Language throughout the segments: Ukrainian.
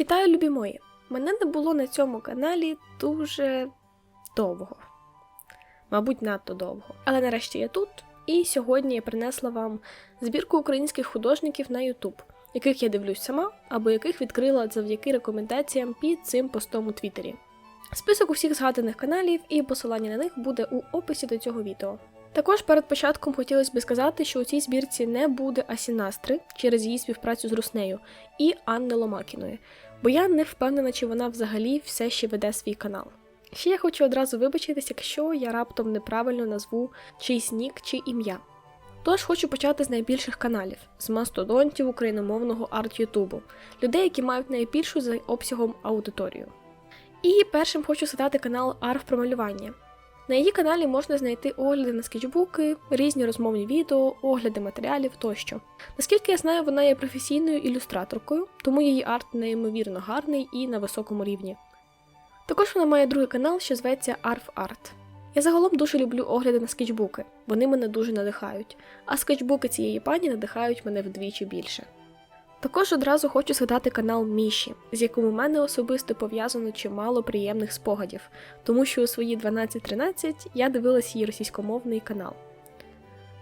Вітаю, любі мої! Мене не було на цьому каналі дуже довго. Мабуть, надто довго. Але нарешті я тут, і сьогодні я принесла вам збірку українських художників на YouTube, яких я дивлюсь сама, або яких відкрила завдяки рекомендаціям під цим постом у Твіттері. Список усіх згаданих каналів і посилання на них буде у описі до цього відео. Також перед початком хотілося б сказати, що у цій збірці не буде Асінастри через її співпрацю з Руснею і Анни Ломакіної, бо я не впевнена, чи вона взагалі все ще веде свій канал. Ще я хочу одразу вибачитись, якщо я раптом неправильно назву чийсь нік чи ім'я. Тож хочу почати з найбільших каналів, з мастодонтів україномовного арт-ютубу, людей, які мають найбільшу за обсягом аудиторію. І першим хочу згадати канал Арф про малювання. На її каналі можна знайти огляди на скетчбуки, різні розмовні відео, огляди матеріалів тощо. Наскільки я знаю, вона є професійною ілюстраторкою, тому її арт неймовірно гарний і на високому рівні. Також вона має другий канал, що зветься Arf Art. Я загалом дуже люблю огляди на скетчбуки, вони мене дуже надихають, а скетчбуки цієї пані надихають мене вдвічі більше. Також одразу хочу згадати канал Міші, з яким у мене особисто пов'язано чимало приємних спогадів, тому що у свої 12-13 я дивилась її російськомовний канал.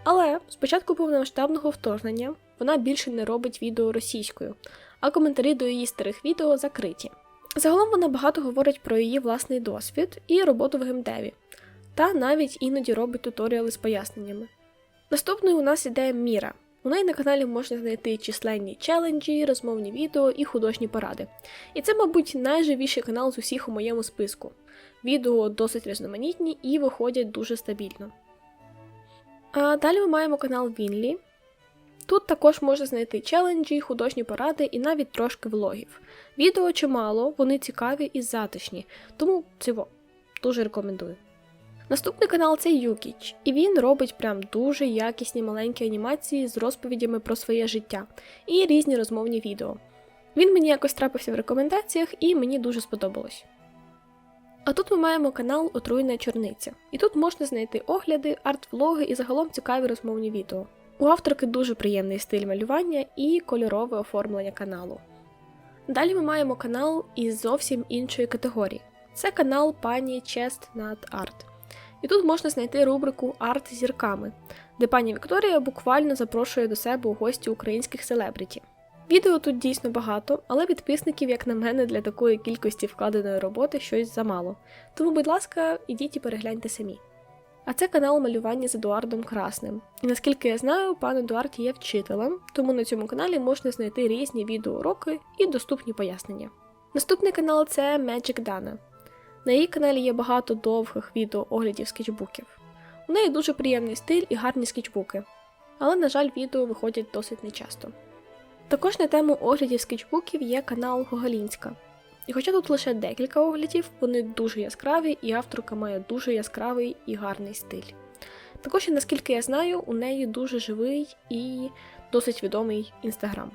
Але з початку повномасштабного вторгнення вона більше не робить відео російською, а коментарі до її старих відео закриті. Загалом вона багато говорить про її власний досвід і роботу в геймдеві, та навіть іноді робить туторіали з поясненнями. Наступною у нас іде Міра. У неї на каналі можна знайти численні челенджі, розмовні відео і художні поради. І це, мабуть, найживіший канал з усіх у моєму списку. Відео досить різноманітні і виходять дуже стабільно. А далі ми маємо канал Вінлі. Тут також можна знайти челенджі, художні поради і навіть трошки влогів. Відео чимало, вони цікаві і затишні, тому цього дуже рекомендую. Наступний канал це Юкіч, і він робить прям дуже якісні маленькі анімації з розповідями про своє життя і різні розмовні відео. Він мені якось трапився в рекомендаціях і мені дуже сподобалось. А тут ми маємо канал Отруйна Чорниця, і тут можна знайти огляди, арт-влоги і загалом цікаві розмовні відео. У авторки дуже приємний стиль малювання і кольорове оформлення каналу. Далі ми маємо канал із зовсім іншої категорії. Це канал пані Nut Art. І тут можна знайти рубрику Арт зірками, де пані Вікторія буквально запрошує до себе у гості українських селебриті. Відео тут дійсно багато, але підписників, як на мене, для такої кількості вкладеної роботи щось замало. Тому, будь ласка, ідіть і перегляньте самі. А це канал малювання з Едуардом Красним. І наскільки я знаю, пан Едуард є вчителем, тому на цьому каналі можна знайти різні відеоуроки і доступні пояснення. Наступний канал це Magic Dana. На її каналі є багато довгих відео оглядів скетчбуків. У неї дуже приємний стиль і гарні скетчбуки, але, на жаль, відео виходять досить нечасто. Також на тему оглядів скетчбуків є канал Гогалінська. І хоча тут лише декілька оглядів, вони дуже яскраві, і авторка має дуже яскравий і гарний стиль. Також, наскільки я знаю, у неї дуже живий і досить відомий інстаграм.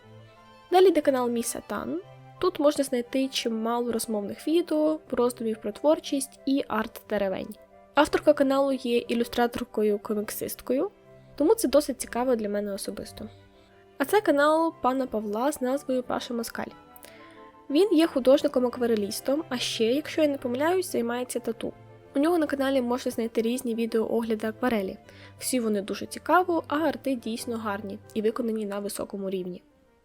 Далі йде канал Мій Сатан. Тут можна знайти чимало розмовних відео, роздумів про творчість і арт-деревень. Авторка каналу є ілюстраторкою-коміксисткою, тому це досить цікаво для мене особисто. А це канал пана Павла з назвою Паша Москаль. Він є художником-акварелістом, а ще, якщо я не помиляюсь, займається тату. У нього на каналі можна знайти різні відеоогляди акварелі. Всі вони дуже цікаво, а арти дійсно гарні і виконані на високому рівні.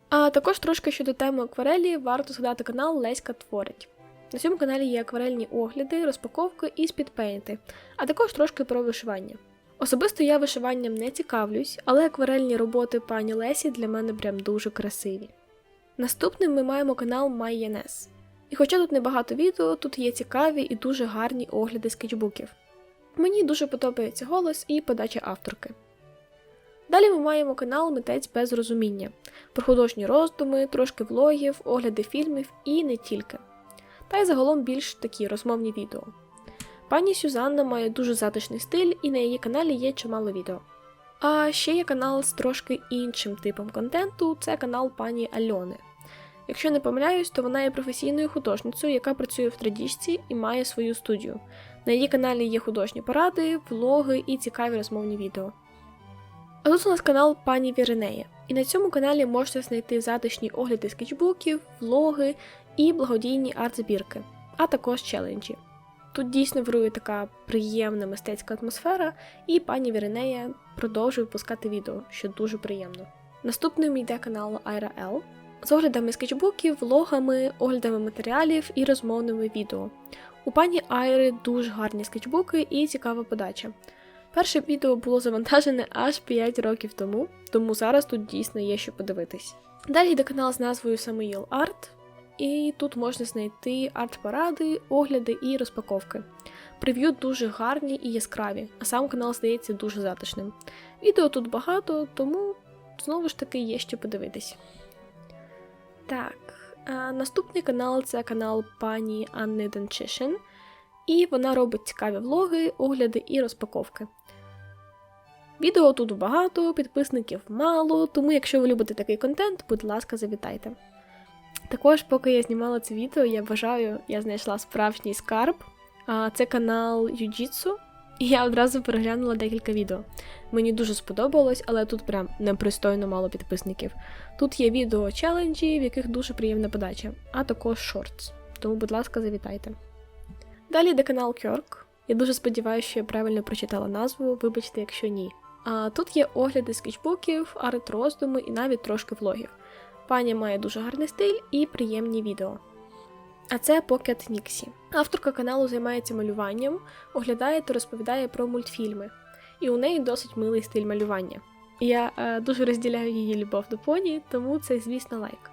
А також трошки щодо теми акварелі варто згадати канал Леська Творить. На цьому каналі є акварельні огляди, розпаковки і спідпейнти, а також трошки про вишивання. Особисто я вишиванням не цікавлюсь, але акварельні роботи пані Лесі для мене прям дуже красиві. Наступним ми маємо канал MyNS. І хоча тут небагато відео, тут є цікаві і дуже гарні огляди скетчбуків. Мені дуже подобається голос і подача авторки. Далі ми маємо канал Митець без розуміння про художні роздуми, трошки влогів, огляди фільмів і не тільки. Та й загалом більш такі розмовні відео. Пані Сюзанна має дуже затишний стиль, і на її каналі є чимало відео. А ще є канал з трошки іншим типом контенту це канал пані Альони. Якщо не помиляюсь, то вона є професійною художницею, яка працює в традіжці і має свою студію. На її каналі є художні поради, влоги і цікаві розмовні відео. А тут у нас канал пані Віринея, і на цьому каналі можна знайти затишні огляди скетчбуків, влоги і благодійні арт-збірки, а також челенджі. Тут дійсно вирує така приємна мистецька атмосфера, і пані Віринея продовжує випускати відео, що дуже приємно. Наступним йде канал Айра L з оглядами скетчбуків, влогами, оглядами матеріалів і розмовними відео. У пані Айри дуже гарні скетчбуки і цікава подача. Перше відео було завантажене аж 5 років тому, тому зараз тут дійсно є що подивитись. Далі йде канал з назвою Samuel Art, і тут можна знайти арт-поради, огляди і розпаковки. Прев'ю дуже гарні і яскраві, а сам канал здається дуже затишним. Відео тут багато, тому знову ж таки є що подивитись. Так, наступний канал це канал пані Анни Денчишин, і вона робить цікаві влоги, огляди і розпаковки. Відео тут багато, підписників мало, тому якщо ви любите такий контент, будь ласка, завітайте. Також, поки я знімала це відео, я вважаю, я знайшла справжній скарб. Це канал Юджітсу, і я одразу переглянула декілька відео. Мені дуже сподобалось, але тут прям непристойно мало підписників. Тут є відео челенджі, в яких дуже приємна подача, а також шортс. Тому, будь ласка, завітайте. Далі йде канал Кьорк. Я дуже сподіваюся, що я правильно прочитала назву, вибачте, якщо ні. А тут є огляди скетчбуків, арт-роздуми і навіть трошки влогів. Пані має дуже гарний стиль і приємні відео. А це Pocket Nixie. Авторка каналу займається малюванням, оглядає та розповідає про мультфільми, і у неї досить милий стиль малювання. Я е, дуже розділяю її любов до поні, тому це, звісно, лайк.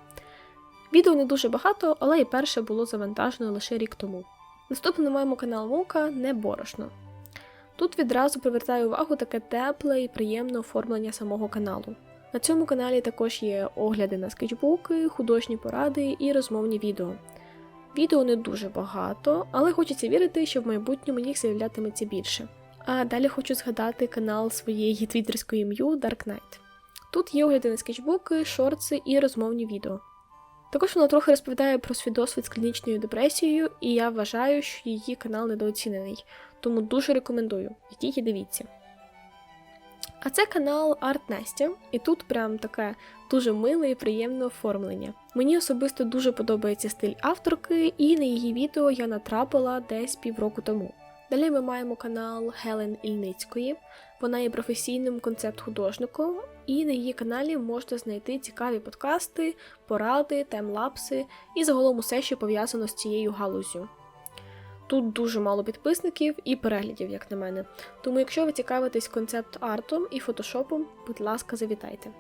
Відео не дуже багато, але і перше було завантажено лише рік тому. Наступно маємо канал Мука не борошно. Тут відразу привертаю увагу таке тепле і приємне оформлення самого каналу. На цьому каналі також є огляди на скетчбуки, художні поради і розмовні відео. Відео не дуже багато, але хочеться вірити, що в майбутньому їх з'являтиметься більше. А далі хочу згадати канал своєї твіттерської м'ю Dark Knight. Тут є огляди на скетчбуки, шорти і розмовні відео. Також вона трохи розповідає про свій досвід з клінічною депресією, і я вважаю, що її канал недооцінений, тому дуже рекомендую. Йдіть і дивіться. А це канал Арт Настя, і тут прям таке дуже миле і приємне оформлення. Мені особисто дуже подобається стиль авторки, і на її відео я натрапила десь півроку тому. Далі ми маємо канал Гелен Ільницької. Вона є професійним концепт-художником, і на її каналі можна знайти цікаві подкасти, поради, таймлапси і загалом усе, що пов'язано з цією галузю. Тут дуже мало підписників і переглядів, як на мене. Тому, якщо ви цікавитесь концепт-артом і фотошопом, будь ласка, завітайте.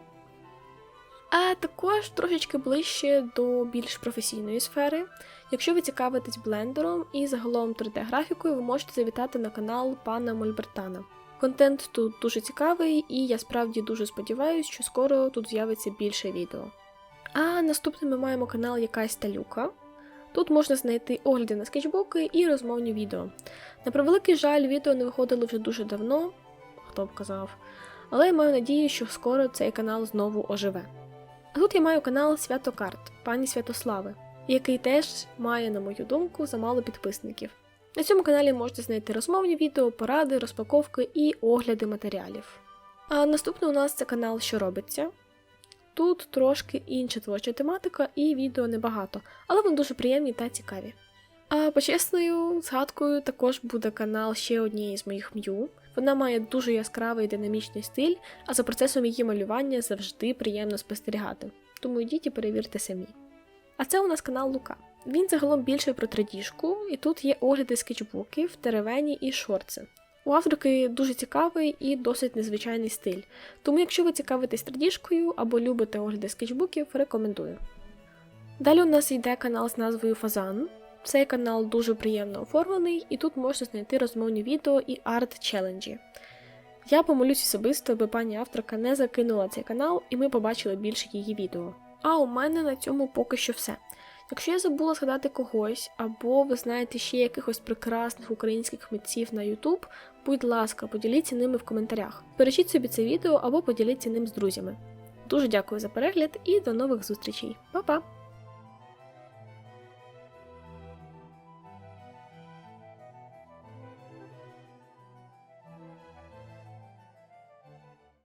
А також трошечки ближче до більш професійної сфери. Якщо ви цікавитесь блендером і загалом 3D-графікою, ви можете завітати на канал пана Мольбертана. Контент тут дуже цікавий, і я справді дуже сподіваюся, що скоро тут з'явиться більше відео. А наступним ми маємо канал Якась Талюка. Тут можна знайти огляди на скетчбуки і розмовні відео. На превеликий жаль, відео не виходило вже дуже давно, хто б казав, але я маю надію, що скоро цей канал знову оживе. А тут я маю канал Святокарт пані Святослави, який теж має, на мою думку, замало підписників. На цьому каналі можете знайти розмовні відео, поради, розпаковки і огляди матеріалів. А наступний у нас це канал Що робиться. Тут трошки інша творча тематика і відео небагато, але вони дуже приємні та цікаві. А почесною згадкою також буде канал ще однієї з моїх м'ю. Вона має дуже яскравий динамічний стиль, а за процесом її малювання завжди приємно спостерігати. Тому йдіть і перевірте самі. А це у нас канал Лука. Він загалом більше про традіжку, і тут є огляди скетчбуків, теревені і шорти. У авторки дуже цікавий і досить незвичайний стиль. Тому, якщо ви цікавитесь традіжкою або любите огляди скетчбуків, рекомендую. Далі у нас йде канал з назвою Фазан. Цей канал дуже приємно оформлений, і тут можна знайти розмовні відео і арт-челенджі. Я помолюсь особисто, аби пані авторка не закинула цей канал, і ми побачили більше її відео. А у мене на цьому поки що все. Якщо я забула згадати когось, або ви знаєте ще якихось прекрасних українських митців на YouTube, будь ласка, поділіться ними в коментарях. Бережіть собі це відео або поділіться ним з друзями. Дуже дякую за перегляд і до нових зустрічей. Па-па!